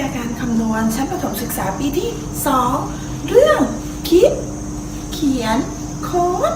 ยาการคำนวณชั้นประถมศึกษาปีที่ 2 เรื่องคิด เขียน โค้ด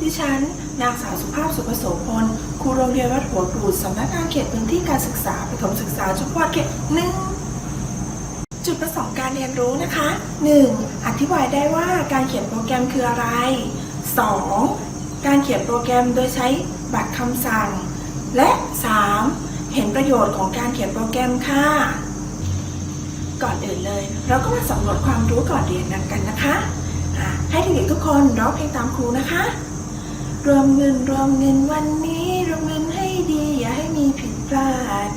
ดิฉัน นางสาวสุภาพสุภโสพลครูโรงเรียนวัดหัวกรูดสำนักงานเขตพื้นที่การศึกษาประถมศึกษาจังหวัดเขตหนึ่งจุดประสงค์การเรียนรู้นะคะ 1. อธิบายได้ว่าการเขียนโปรแกรมคืออะไร 2. การเขียนโปรแกรมโดยใช้บัตรคำสั่ง และ 3. เห็นประโยชน์ของการเขียนโปรแกรมค่ะ ก่อนอื่นเลย เราก็มาสำรวจความรู้ก่อนเรียนนันกันนะคะให้เด็กๆทุกคนร้องเพลงตามครูนะคะ รวมเงินรวมเงินวันนี้รวมเงินให้ดีอย่าให้มีผิดพลาด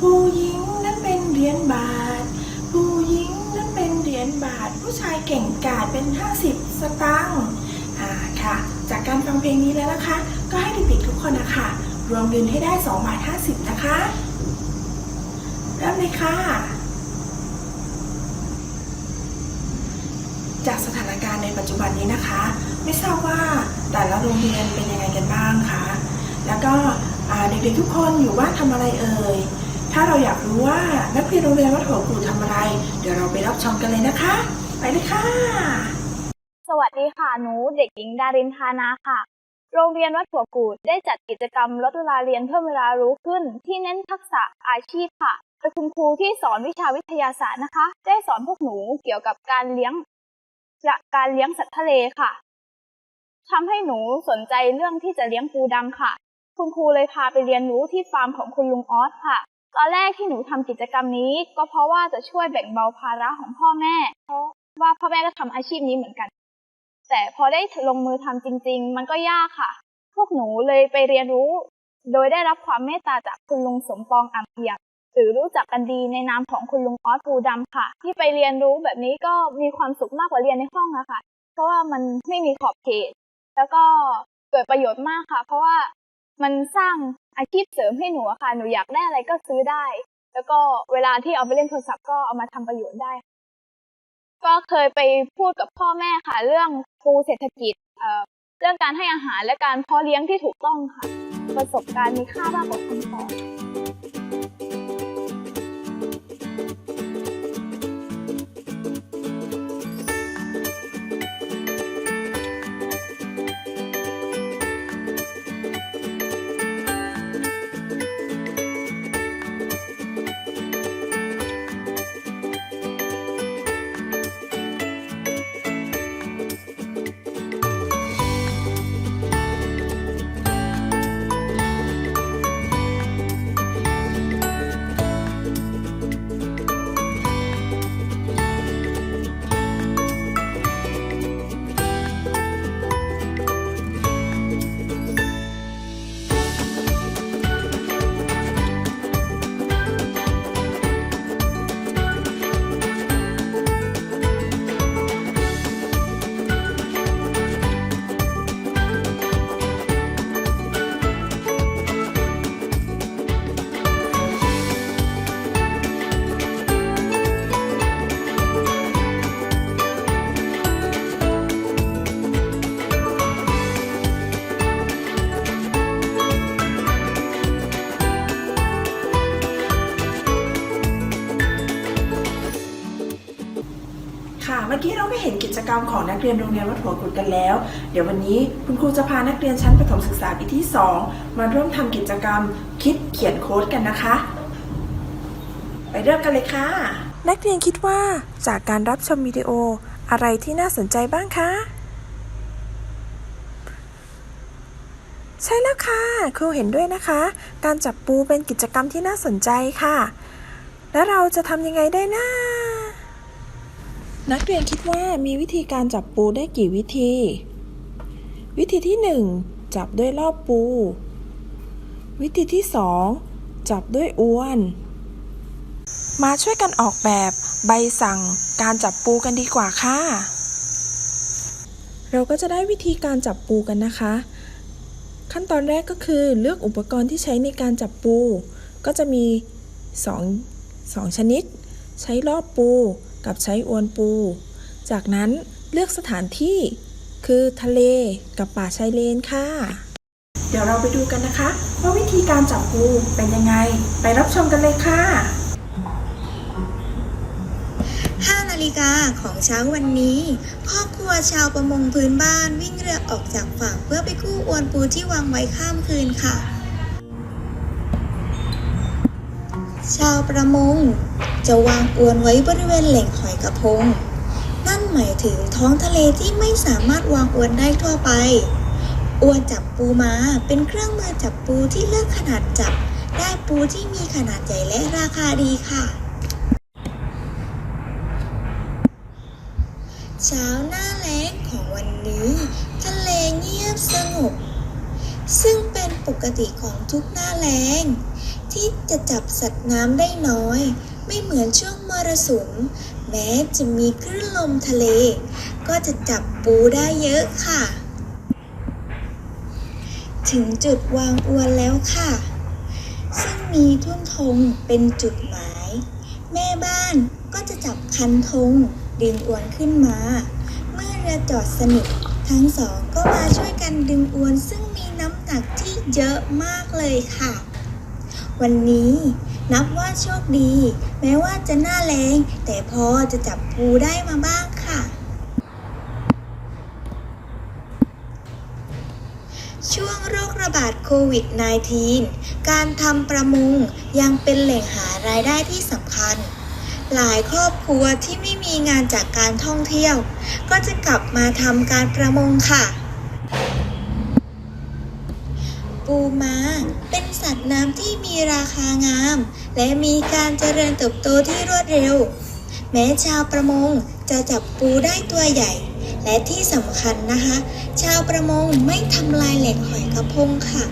ผู้หญิงนั้นเป็นเหรียญบาท ผู้หญิงนั้นเป็นเหรียญบาท ผู้ชายเก่งกาจเป็น 50 สตางค์อ่าค่ะ จากการฟังเพลงนี้แล้วนะคะ ก็ให้เด็กๆทุกคนนะคะรวมเงินให้ได้2บาท50 นะคะเริ่มเลยค่ะ จากสถานการณ์ในปัจจุบันนี้นะคะ ไม่ทราบว่าแต่ละโรงเรียนเป็นยังไงกันบ้างคะแล้วก็เด็กๆทุกคนอยู่บ้านทำอะไรเอ่ยถ้าเราอยากรู้ว่านักเรียนโรงเรียนวัดหัวกูทำอะไร เดี๋ยวเราไปรับชมกันเลยนะคะ ไปเลยค่ะ สวัสดีค่ะหนูเด็กหญิงดารินทานาค่ะ โรงเรียนวัดหัวกูดได้จัดกิจกรรมลดเวลาเรียนเพิ่มเวลารู้ขึ้น ที่เน้นทักษะอาชีพค่ะโดยคุณครูที่สอนวิชาวิทยาศาสตร์นะคะ ได้สอนพวกหนูเกี่ยวกับการเลี้ยง การเลี้ยงสัตว์ทะเลค่ะทำให้หนูสนใจเรื่องที่จะเลี้ยงปูดำค่ะ คุณครูเลยพาไปเรียนรู้ที่ฟาร์มของคุณลุงออสค่ะ ตอนแรกที่หนูทำกิจกรรมนี้ ก็เพราะว่าจะช่วยแบ่งเบาภาระของพ่อแม่ เพราะว่าพ่อแม่ก็ทำอาชีพนี้เหมือนกัน แต่พอได้ลงมือทำจริง ๆ มันก็ยากค่ะ พวกหนูเลยไปเรียนรู้ โดยได้รับความเมตตาจากคุณลุงสมปองอ่ำเอียม หรือรู้จักกันดีในนามของคุณลุงออสปูดำค่ะ ที่ไปเรียนรู้แบบนี้ก็มีความสุขมากกว่าเรียนในห้องอะค่ะ เพราะว่ามันไม่มีขอบเขต แล้วก็เกิดประโยชน์มากค่ะ เพราะว่ามันสร้างอาชีพเสริมให้หนูอะค่ะ หนูอยากได้อะไรก็ซื้อได้ แล้วก็เวลาที่เอาไปเล่นโทรศัพท์ก็เอามาทำประโยชน์ได้ ก็เคยไปพูดกับพ่อแม่ค่ะ เรื่องครูเศรษฐกิจเอ่อเรื่องการให้อาหารและการเพาะเลี้ยงที่ถูกต้องค่ะ ประสบการณ์มีค่ามากกว่าคำสอน ค่ะ เมื่อกี้เราได้เห็นกิจกรรมของนักเรียนโรงเรียนวัดหัวกุดกันแล้ว เดี๋ยววันนี้คุณครูจะพานักเรียนชั้นประถมศึกษาปีที่ 2 มาร่วมทำกิจกรรมคิดเขียนโค้ดกันนะคะ ไปเริ่มกันเลยค่ะ นักเรียนคิดว่าจากการรับชมวิดีโออะไรที่น่าสนใจบ้างคะใช่แล้วค่ะ ครูเห็นด้วยนะคะ การจับปูเป็นกิจกรรมที่น่าสนใจค่ะ แล้วเราจะทำยังไงได้นะ นักเรียนคิดว่ามีวิธีการจับปูได้กี่วิธี วิธีที่ 1 จับด้วยรอบปู วิธีที่ 2 จับด้วยอวน มาช่วยกันออกแบบใบสั่งการจับปูกันดีกว่าค่ะ เราก็จะได้วิธีการจับปูกันนะคะ ขั้นตอนแรกก็คือเลือกอุปกรณ์ที่ใช้ในการจับปู ก็จะมี 2 2 ชนิด ใช้รอบปู กับใช้อวนปู จากนั้นเลือกสถานที่คือทะเลกับป่าชายเลนค่ะ เดี๋ยวเราไปดูกันนะคะ ว่าวิธีการจับปูเป็นยังไง ไปรับชมกันเลยค่ะ 5นาฬิกาของเช้าวันนี้ครอบครัวชาวประมงพื้นบ้านวิ่งเรือออกจากฝั่งเพื่อไปกู้อวนปูที่วางไว้ข้ามคืนค่ะ ชาวประมง จะวางอวนไว้บริเวณแหล่งหอยกระพง นั่นหมายถึงท้องทะเลที่ไม่สามารถวางอวนได้ทั่วไป อวนจับปูมาเป็นเครื่องมือจับปูที่เลือกขนาดจับ ได้ปูที่มีขนาดใหญ่และราคาดีค่ะเช้าหน้าแล้งของวันนี้ ทะเลเงียบสงบ ซึ่งเป็นปกติของทุกหน้าแล้ง ที่จะจับสัตว์น้ำได้น้อย ไม่เหมือนช่วงมรสุม แม้จะมีคลื่นลมทะเล ก็จะจับปูได้เยอะค่ะ ถึงจุดวางอวนแล้วค่ะ ซึ่งมีทุ่นธงเป็นจุดหมาย แม่บ้านก็จะจับคันธงดึงอวนขึ้นมา เมื่อเรือจอดสนิททั้งสองก็มาช่วยกันดึงอวนซึ่งมีน้ำหนักที่เยอะมากเลยค่ะ วันนี้นับว่าโชคดี แม้ว่าจะหน้าแรงแต่พอจะจับปูได้มาบ้างค่ะ ช่วงโรคระบาดโควิด -19 การทำประมงยังเป็นแหล่งหารายได้ที่สำคัญ หลายครอบครัวที่ไม่มีงานจากการท่องเที่ยว ก็จะกลับมาทำการประมงค่ะ ปู ม้า เป็นสัตว์น้ำที่มีราคางาม และมีการเจริญเติบโตที่รวดเร็ว แม้ชาวประมงจะจับปูได้ตัวใหญ่ และที่สำคัญนะคะ ชาวประมงไม่ทำลายแหล่งหอยกระพงค่ะ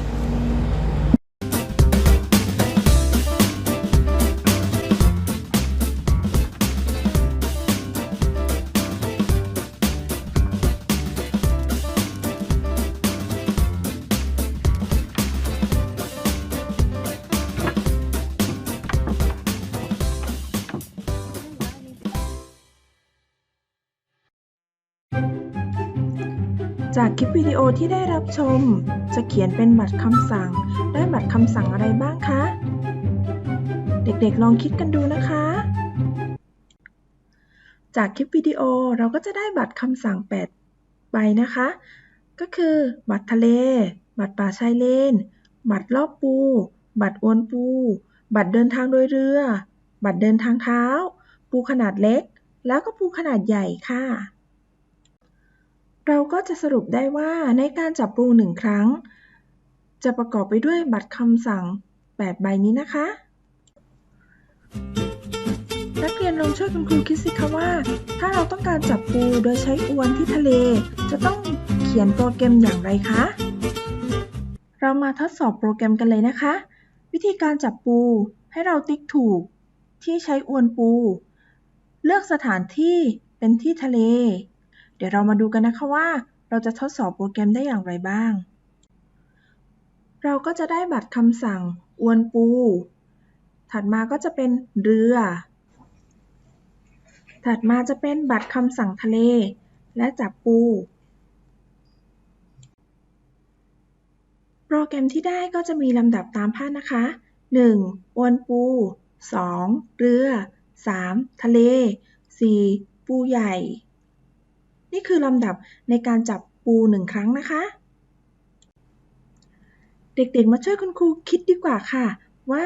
จากคลิปวิดีโอที่ได้รับชม จะเขียนเป็นบัตรคำสั่ง ได้บัตรคำสั่งอะไรบ้างคะ เด็กๆลองคิดกันดูนะคะ จากคลิปวิดีโอเราก็จะได้บัตรคำสั่ง 8 ใบนะคะ ก็คือบัตรทะเล บัตรป่าชายเลน บัตรรอบปู บัตรอวนปู บัตรเดินทางโดยเรือ บัตรเดินทางเท้า ปูขนาดเล็ก แล้วก็ปูขนาดใหญ่ค่ะ เราก็จะสรุปได้ว่าในการจับปูหนึ่งครั้ง จะประกอบไปด้วยบัตรคำสั่ง 8 ใบนี้นะคะ นักเรียนลองช่วยคุณครูคิดสิคะว่า ถ้าเราต้องการจับปูโดยใช้อวนที่ทะเล จะต้องเขียนโปรแกรมอย่างไรคะ เรามาทดสอบโปรแกรมกันเลยนะคะ วิธีการจับปูให้เราติ๊กถูก ที่ใช้อวนปู เลือกสถานที่เป็นที่ทะเล เดี๋ยวเรามาดูกันนะคะว่า เราจะทดสอบโปรแกรมได้อย่างไรบ้าง เราก็จะได้บัตรคำสั่งอวนปู ถัดมาก็จะเป็นเรือ ถัดมาจะเป็นบัตรคำสั่งทะเล และจับปู โปรแกรมที่ได้ก็จะมีลำดับตามภาพนะคะ 1. อวนปู 2. เรือ 3. ทะเล 4. ปูใหญ่ นี่คือลำดับในการจับปูหนึ่งครั้งนะคะ เด็กๆ มาช่วยคุณครูคิดดีกว่าค่ะ ว่า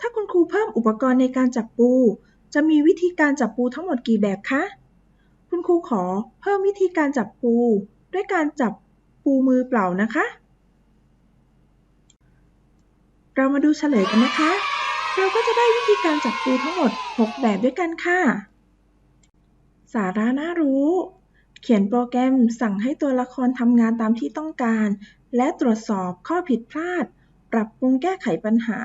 ถ้าคุณครูเพิ่มอุปกรณ์ในการจับปู จะมีวิธีการจับปูทั้งหมดกี่แบบคะ คุณครูขอเพิ่มวิธีการจับปู ด้วยการจับปูมือเปล่านะคะ เรามาดูเฉลยกันนะคะ เราก็จะได้วิธีการจับปูทั้งหมด 6 แบบด้วยกันค่ะ สาระน่ารู้ เขียนโปรแกรมสั่งให้ตัวละครทำงานตามที่ต้องการ และตรวจสอบข้อผิดพลาด ปรับปรุงแก้ไขปัญหา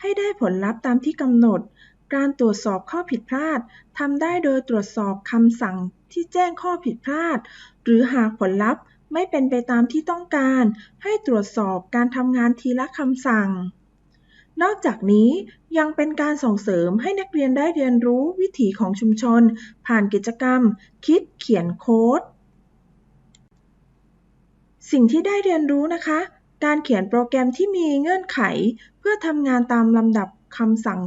ให้ได้ผลลัพธ์ตามที่กำหนด การตรวจสอบข้อผิดพลาดทำได้โดยตรวจสอบคำสั่งที่แจ้งข้อผิดพลาด หรือหากผลลัพธ์ไม่เป็นไปตามที่ต้องการ ให้ตรวจสอบการทำงานทีละคำสั่ง นอกจากนี้ยังเป็นการส่งเสริมให้นักเรียนได้เรียนรู้วิถีของชุมชน ผ่านกิจกรรม คิดเขียนโค้ด สิ่งที่ได้เรียนรู้นะคะ การเขียนโปรแกรมที่มีเงื่อนไข เพื่อทำงานตามลำดับคำสั่ง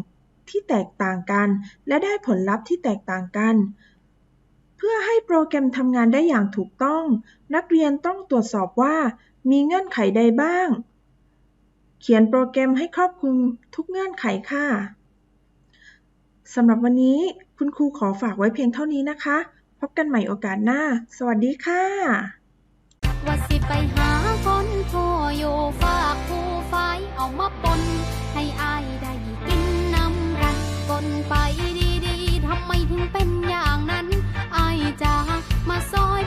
ที่แตกต่างกัน และได้ผลลัพธ์ที่แตกต่างกัน เพื่อให้โปรแกรมทำงานได้อย่างถูกต้อง นักเรียนต้องตรวจสอบว่า มีเงื่อนไขใดบ้าง เขียนโปรแกรมให้ครอบคลุมทุกเงื่อนไขค่ะสำหรับวันนี้คุณครูขอฝากไว้เพียงเท่านี้นะคะ พบกันใหม่โอกาสหน้า สวัสดีค่ะว่าสิไปหาคนพ่ออยู่ฝากผู้ฝาเอามาปนให้อายได้กินน้ำรันปนไปดีๆทำไมถึงเป็นอย่างนั้นอายจะมาซอย